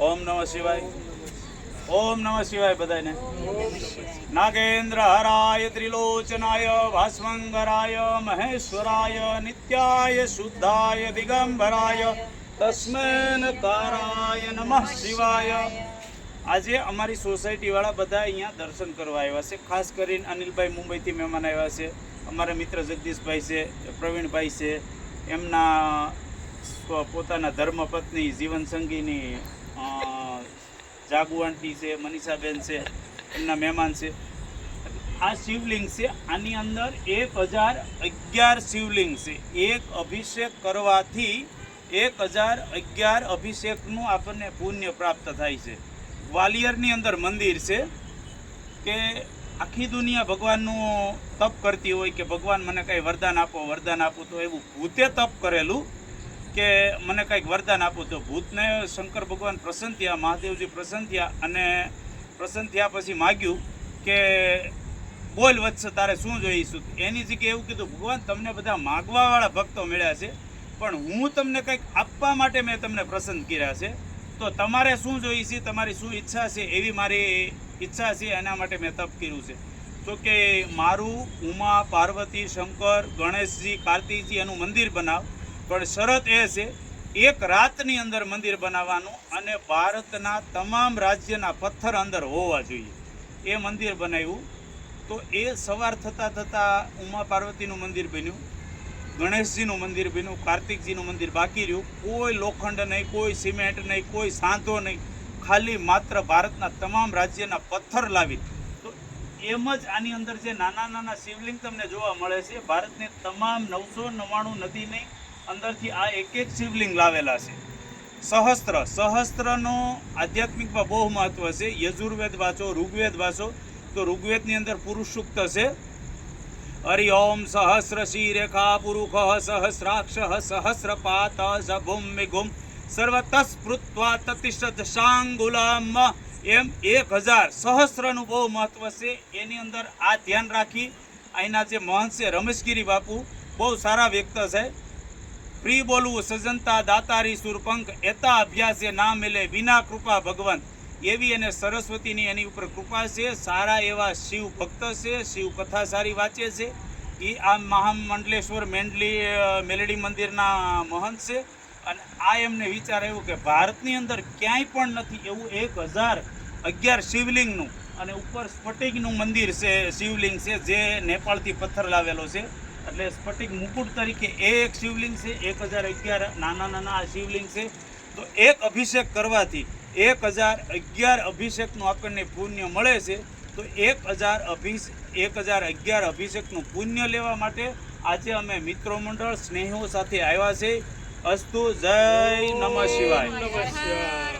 ઓમ નમઃ શિવાય. ઓમ નમઃ શિવાય બધાને નાગેન્દ્ર હરાય ત્રિલોચનાય ભાસ્વંગરાય મહેશ્વરાય, નિત્યાય શુદ્ધાય, દિગંબરાય, તસ્મેન કારાય નમઃ શિવાય. આજે અમારી સોસાયટીવાળા બધા અહીંયા દર્શન કરવા આવ્યા છે. ખાસ કરીને અનિલભાઈ મુંબઈથી મહેમાન આવ્યા છે. અમારા મિત્ર જગદીશભાઈ છે, પ્રવીણભાઈ છે. એમના પોતાના ધર્મપત્ની, જીવનસંગીની જાગુ આંટી છે, મનીષાબેન છે, એમના મહેમાન છે. આ શિવલિંગ છે, આની અંદર એક હજાર અગિયાર શિવલિંગ છે. એક અભિષેક કરવાથી એક હજાર અગિયાર અભિષેકનું આપણને પુણ્ય પ્રાપ્ત થાય છે. ગ્વાલિયરની અંદર મંદિર છે કે આખી દુનિયા ભગવાનનું તપ કરતી હોય કે ભગવાન મને કંઈ વરદાન આપો વરદાન આપો તો એવું ભૂતે તપ કરેલું. કે મને કંઈક વરદાન આપો તો ભૂતને શંકર ભગવાન પ્રસન્ન થયા મહાદેવજી પ્રસન્ન થયા અને પ્રસન્ન થયા પછી માગ્યું કે બોલ વચ્ચે તારે શું જોઈશું? એની જગ્યાએ એવું કીધું, ભગવાન તમને બધા માગવાવાળા ભક્તો મળ્યા છે, પણ હું તમને કંઈક આપવા માટે મેં તમને પ્રસન્ન કર્યા છે. તો તમારે શું જોઈએ છે તમારી શું ઈચ્છા છે? એવી મારી ઈચ્છા છે, એના માટે મેં તપ કર્યું છે. તો કે મારું ઉમા, પાર્વતી, શંકર, ગણેશજી, કાર્તિકજી એનું મંદિર બનાવ. પણ શરત એ છે, એક રાતની અંદર મંદિર બનાવવાનું અને ભારતના તમામ રાજ્યના પથ્થર અંદર હોવા જોઈએ. એ મંદિર બનાવ્યું. તો એ સવાર થતાં થતાં ઉમા પાર્વતીનું મંદિર બન્યું, ગણેશજીનું મંદિર બન્યું, કાર્તિકજીનું મંદિર બાકી રહ્યું. કોઈ લોખંડ નહીં, કોઈ સિમેન્ટ નહીં, કોઈ સાંધો નહીં. ખાલી માત્ર ભારતના તમામ રાજ્યના પથ્થર લાવી. તો એમ જ આની અંદર જે નાના નાના શિવલિંગ તમને જોવા મળે છે, ભારતની તમામ નવસો નવ્વાણું નદીની અંદરથી આ એક એક શિવલિંગ લાવેલા છે. સહસ્ત્ર, સહસ્ત્રનો આધ્યાત્મિકમાં બહુ મહત્વ છે. યજુર્વેદ વાંચો, ઋગ્વેદ વાંચો, તો ઋગ્વેદની અંદર પુરુષ સૂક્ત છે. હરિ ઓમ સહસ્ર શિરેખા પુરુખ સહસ્રાક્ષ સહસ્રપાત સભુમ મેઘુમ સર્વતઃ સ્પૃત્વા તતિષ્ઠ શાંગુલમ એમ એક હજાર સહસ્રનું બહુ મહત્વ છે. એની અંદર આ ધ્યાન રાખી, અહીંના જે મહંત છે રમેશગીરી બાપુ, બહુ સારા વ્યક્ત છે. પ્રિય બોલવું સજનતા દાતારી સુરપંખ એતા અભ્યાસે ના મિલે વિના કૃપા ભગવાન એવી એને સરસ્વતીની એની ઉપર કૃપા છે, સારા એવા શિવ ભક્ત છે, શિવ કથા સારી વાંચે છે. એ આ મહામંડલેશ્વર મેન્ડલી મેલડી મંદિરના મહંત છે. અને આ એમને વિચાર આવ્યો કે ભારતની અંદર ક્યાંય પણ નથી એવું એક હજાર અગિયાર શિવલિંગનું અને ઉપર સ્ફટિકનું મંદિર છે, શિવલિંગ છે, જે નેપાળથી પથ્થર લાવેલો છે. એટલે સ્ફટિક મુકુટ તરીકે એ એક શિવલિંગ છે, એક હજાર અગિયાર નાના નાના આ શિવલિંગ છે. તો એક અભિષેક કરવાથી એક હજાર અગિયાર અભિષેકનું આપણને પુણ્ય મળે છે. તો એક હજાર અભિષ, એક હજાર અગિયાર અભિષેકનું પુણ્ય લેવા માટે આજે અમે મિત્રો મંડળ સ્નેહો સાથે આવ્યા છે. અસ્તુ જય નમઃ શિવાય.